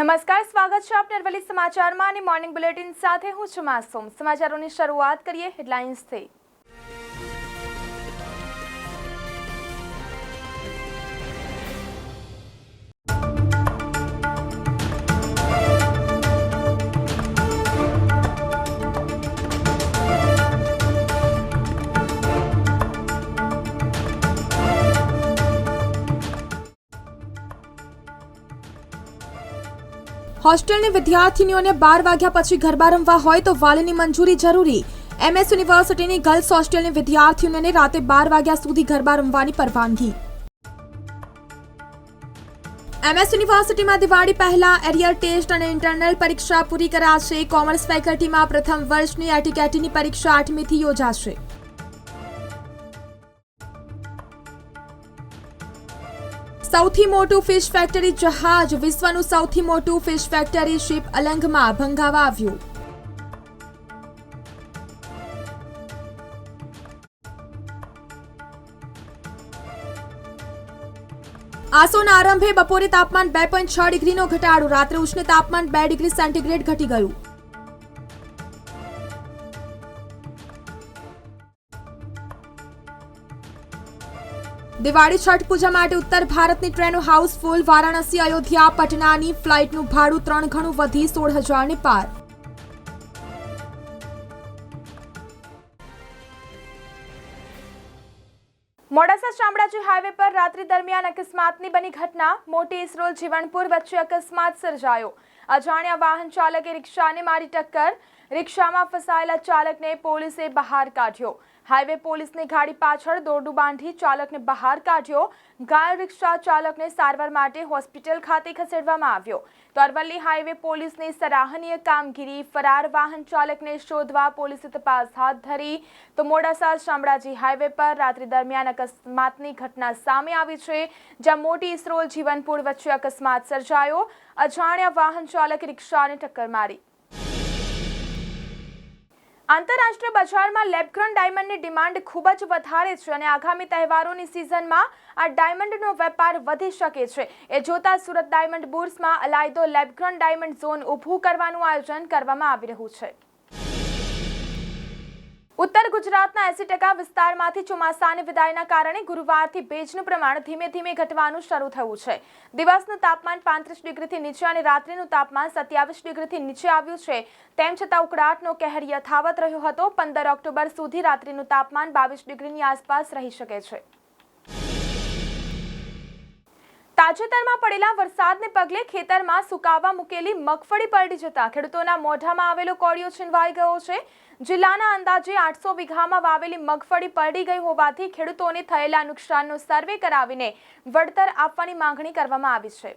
નમસ્કાર, સ્વાગત છે આપને અરવલ્લી સમાચારમાં અને મોર્નિંગ બુલેટિન સાથે હું છું માસુમ. સમાચારોની શરૂઆત કરીએ હેડલાઇન્સથી હોસ્ટેલની વિદ્યાર્થીનીઓને બાર વાગ્યા પછી ગરબા રમવા હોય તો વાલીની મંજૂરી જરૂરી. એમએસ યુનિવર્સિટીની ગર્લ્સ હોસ્ટેલની વિદ્યાર્થીઓને રાતે બાર વાગ્યા સુધી ગરબા રમવાની પરવાનગી. એમએસ યુનિવર્સિટીમાં દિવાળી પહેલા એરિયર ટેસ્ટ અને ઇન્ટરનલ પરીક્ષા પૂરી કરાશે. કોમર્સ ફેકલ્ટીમાં પ્રથમ વર્ષની એટીકેટીની પરીક્ષા આઠમીથી યોજાશે. સૌથી મોટું ફિશ ફેક્ટરી જહાજ, વિશ્વનું સૌથી મોટું ફિશ ફેક્ટરી શિપ અલંગમાં ભંગાવા આવ્યું. આસોના આરંભે બપોરે તાપમાન બે પોઈન્ટ છ ડિગ્રીનો ઘટાડો, રાત્રે ઉષ્ણ તાપમાન બે ડિગ્રી સેન્ટીગ્રેડ ઘટી ગયું. દિવાળી છઠ પૂજા માટે ઉત્તર ભારતની ટ્રેનો હાઉસફુલ, વારાણસી, અયોધ્યા, પટનાની ફ્લાઇટનું ભાડું ત્રણ ગણું વધી સોળ હજારને પાર. મોડાસા શામળાજી હાઈવે પર રાત્રિ દરમિયાન અકસ્માતની બની ઘટના. મોટી ઇસરોલ જીવણપુર વચ્ચે અકસ્માત સર્જાયો. અજાણ્યા વાહન ચાલકે રિક્ષાને મારી ટક્કર. રિક્ષામાં ફસાયેલા ચાલકને પોલીસે બહાર કાઢ્યો. હાઈવે પોલીસની ગાડી પાછળ દોરડું બાંધી ચાલકને બહાર કાઢ્યો. ઘાયલ રિક્ષા ચાલકને સારવાર માટે હોસ્પિટલ ખાતે ખસેડવામાં આવ્યો. તો અરવલ્લી હાઈવે પોલીસની સરાહનીય કામગીરી, ફરાર વાહન ચાલકને શોધવા પોલીસે તપાસ હાથ ધરી. તો મોડાસા શામળાજી હાઈવે પર રાત્રિ દરમિયાન અકસ્માતની ઘટના સામે આવી છે, જ્યાં મોટી ઇસરોલ જીવનપુર વચ્ચે અકસ્માત સર્જાયો. અજાણ્યા વાહન ચાલકે રિક્ષાને ટક્કર મારી. આંતરરાષ્ટ્રીય બજારમાં લેબગ્રોન ડાયમંડની ડિમાન્ડ ખૂબ જ વધારે છે અને આગામી તહેવારોની સિઝનમાં આ ડાયમંડનો વેપાર વધી શકે છે. એ જોતા સુરત ડાયમંડ બુર્સમાં અલાયદો લેબગ્રોન ડાયમંડ ઝોન ઊભું કરવાનું આયોજન કરવામાં આવી રહ્યું છે. ઉત્તર ગુજરાતના એસી ટકા વિસ્તારમાંથી ચોમાસાની વિદાયના કારણે ગુરુવારથી ભેજનું પ્રમાણ ધીમે ધીમે ઘટવાનું શરૂ થયું છે. દિવસનું તાપમાન પાંત્રીસ ડિગ્રીથી નીચે અને રાત્રિનું તાપમાન સત્યાવીસ ડિગ્રીથી નીચે આવ્યું છે. તેમ છતાં ઉકળાટનો કહેર યથાવત રહ્યો હતો. પંદર ઓક્ટોબર સુધી રાત્રિનું તાપમાન બાવીસ ડિગ્રીની આસપાસ રહી શકે છે. તાજેતરમાં પડેલા વરસાદને પગલે ખેતરમાં સુકાવા મૂકેલી મગફળી પલટી જતા ખેડૂતોના મોઢામાં આવેલો કોળિયો છીનવાઈ ગયો છે. જિલ્લાના અંદાજે આઠસો વીઘામાં વાવેલી મગફળી પલટી ગઈ હોવાથી ખેડૂતોને થયેલા નુકસાનનો સર્વે કરાવીને વળતર આપવાની માંગણી કરવામાં આવી છે.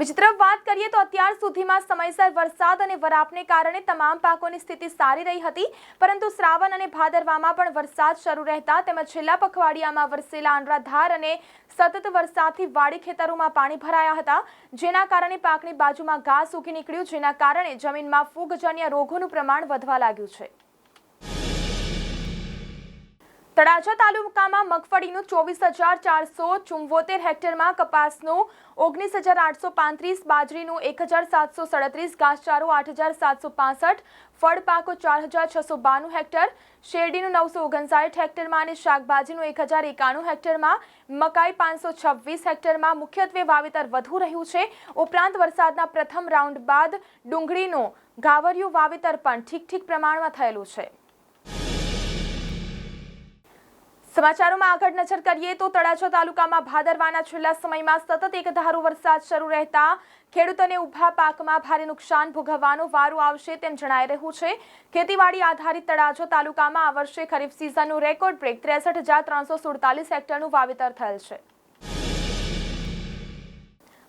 બીજી તરફ વાત કરીએ તો અત્યાર સુધીમાં સમયસર વરસાદ અને વરાપને કારણે તમામ પાકોની સ્થિતિ સારી રહી હતી, પરંતુ શ્રાવણ અને ભાદરવામાં પણ વરસાદ શરૂ રહેતા તેમજ છેલ્લા પખવાડિયામાં વરસેલા આંડરાધાર અને સતત વરસાદથી વાડી ખેતરોમાં પાણી ભરાયા હતા, જેના કારણે પાકની બાજુમાં ઘાસ ઉગી નીકળ્યું, જેના કારણે જમીનમાં ફૂગજન્ય રોગોનું પ્રમાણ વધવા લાગ્યું છે. તળાજા તાલુકામાં મગફળીનું ચોવીસ હજાર ચારસો ચુંવોતેર હેક્ટરમાં કપાસનું ઓગણીસ હજાર આઠસો પાંત્રીસ, બાજરીનું એક હજાર સાતસો સડત્રીસ, ઘાસચારો આઠ હજાર સાતસો પાસઠ ફળ પાકો ચાર હજાર છસો બાણું હેક્ટર, શેરડીનું નવસો ઓગણસાઠ હેક્ટરમાં અને શાકભાજીનું એક હજાર એકાણું હેક્ટરમાં, મકાઈ પાંચસો છવ્વીસ હેક્ટરમાં મુખ્યત્વે વાવેતર વધુ રહ્યું છે. ઉપરાંત વરસાદના પ્રથમ રાઉન્ડ બાદ ડુંગળીનું ગાવરિયું વાવેતર પણ ઠીક ઠીક પ્રમાણમાં થયેલું છે. સમાચારોમાં આગળ નજર કરીએ તો તળાજા તાલુકામાં ભાદરવાના છેલ્લા સમયમાં સતત એક ધારો વરસાદ શરૂ રહેતા ખેડૂતોને ઊભા પાકમાં ભારે નુકસાન ભોગવવાનો વારો આવશે તેમ જણાઈ રહ્યું છે. ખેતીવાડી આધારિત તળાજો તાલુકામાં આ વર્ષે ખરીફ સિઝનનું રેકોર્ડ બ્રેક ત્રેસઠ હજાર ત્રણસો સુડતાલીસ હેક્ટરનું વાવેતર થયેલ છે.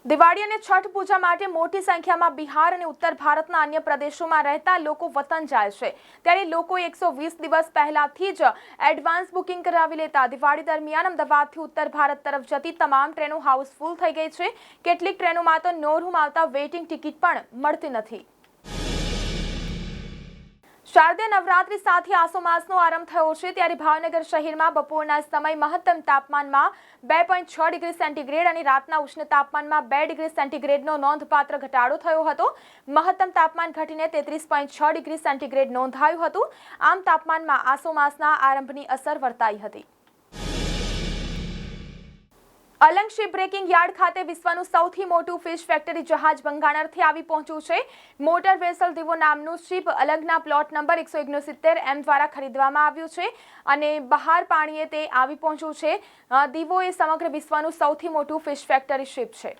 દિવાળી અને છઠ પૂજા માટે મોટી સંખ્યામાં બિહાર અને ઉત્તર ભારતના અન્ય પ્રદેશોમાં રહેતા લોકો વતન જાય છે. ત્યારે લોકો એકસો વીસ દિવસ પહેલાથી જ એડવાન્સ બુકિંગ કરાવી લેતા દિવાળી દરમિયાન અમદાવાદથી ઉત્તર ભારત તરફ જતી તમામ ટ્રેનો હાઉસફુલ થઈ ગઈ છે. કેટલીક ટ્રેનોમાં તો નો આવતા વેઇટિંગ ટિકિટ પણ મળતી નથી. શારદીય નવરાત્રી સાથે આસો માસનો આરંભ થયો છે. ત્યારે ભાવનગર શહેરમાં બપોરના સમય મહત્તમ તાપમાનમાં બે પોઈન્ટ છ ડિગ્રી સેન્ટીગ્રેડ અને રાતના ઉષ્ણ તાપમાનમાં બે ડિગ્રી સેન્ટીગ્રેડનો નોંધપાત્ર ઘટાડો થયો હતો. મહત્તમ તાપમાન ઘટીને તેત્રીસ પોઈન્ટ છ ડિગ્રી સેન્ટીગ્રેડ નોંધાયું હતું. આમ તાપમાનમાં આસો માસના આરંભની અસર વર્તાઈ હતી. અલંગ શિપ બ્રેકિંગ યાર્ડ ખાતે વિશ્વનું સૌથી મોટું ફિશ ફેક્ટરી જહાજ બંગાળરથી આવી પહોંચ્યું છે. મોટર વેસલ દીવો નામનું શિપ અલંગના પ્લોટ નંબર એકસો ઓગણસિત્તેર એમ દ્વારા ખરીદવામાં આવ્યું છે અને બહાર પાણીએ તે આવી પહોંચ્યું છે. દીવો એ સમગ્ર વિશ્વનું સૌથી મોટું ફિશ ફેક્ટરી શિપ છે.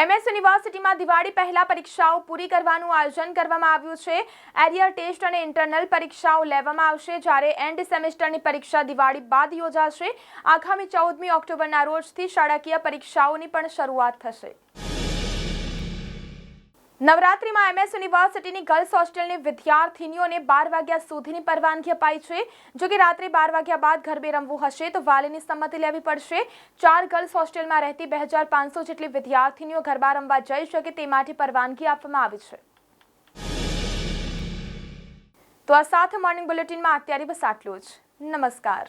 એમએસ યુનિવર્સિટીમાં દિવાળી પહેલા પરીક્ષાઓ પૂરી કરવાનું આયોજન કરવામાં આવ્યું છે. એરિયર ટેસ્ટ અને ઇન્ટરનલ પરીક્ષાઓ લેવામાં આવશે જ્યારે એન્ડ સેમેસ્ટરની પરીક્ષા દિવાળી બાદ યોજાશે. આગામી ચૌદમી ઓક્ટોબરના રોજથી શાળાકીય પરીક્ષાઓની પણ શરૂઆત થશે. નવરાત્રીમાં એમએસ યુનિવર્સિટીની ગર્લ્સ હોસ્ટેલની વિદ્યાર્થીનીઓને બાર વાગ્યા સુધીની પરવાનગી અપાઈ છે. જો કે રાત્રે બાર વાગ્યા બાદ ગરબે રમવું હશે, તો વાલીની સંમતિ લેવી પડશે. ચાર ગર્લ્સ હોસ્ટેલમાં રહેતી બે હજાર પાંચસો જેટલી વિદ્યાર્થીનીઓ ગરબા રમવા જઈ શકે તે માટે પરવાનગી આપવામાં આવી છે. તો આ સાથે મોર્નિંગ બુલેટિનમાં અત્યારે બસ આટલું જ. નમસ્કાર.